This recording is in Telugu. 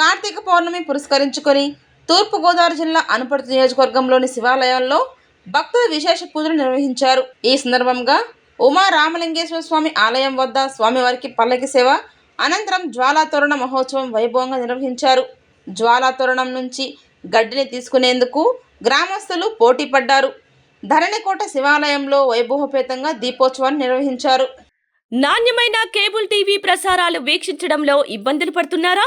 కార్తీక పౌర్ణమి పురస్కరించుకొని తూర్పుగోదావరి జిల్లా అనుపర్తి నియోజకవర్గంలోని శివాలయాల్లో భక్తులు విశేష పూజలు నిర్వహించారు. ఈ సందర్భంగా ఉమా రామలింగేశ్వర స్వామి ఆలయం వద్ద స్వామివారికి పల్లకి సేవ అనంతరం జ్వాలాతోరణ మహోత్సవం వైభవంగా నిర్వహించారు. జ్వాలాతోరణం నుంచి గడ్డిని తీసుకునేందుకు గ్రామస్తులు పోటీ పడ్డారు. ధరణికోట శివాలయంలో వైభవపేతంగా దీపోత్సవాన్ని నిర్వహించారు. నాణ్యమైన కేబుల్ టీవీ ప్రసారాలు వీక్షించడంలో ఇబ్బందులు పడుతున్నారా?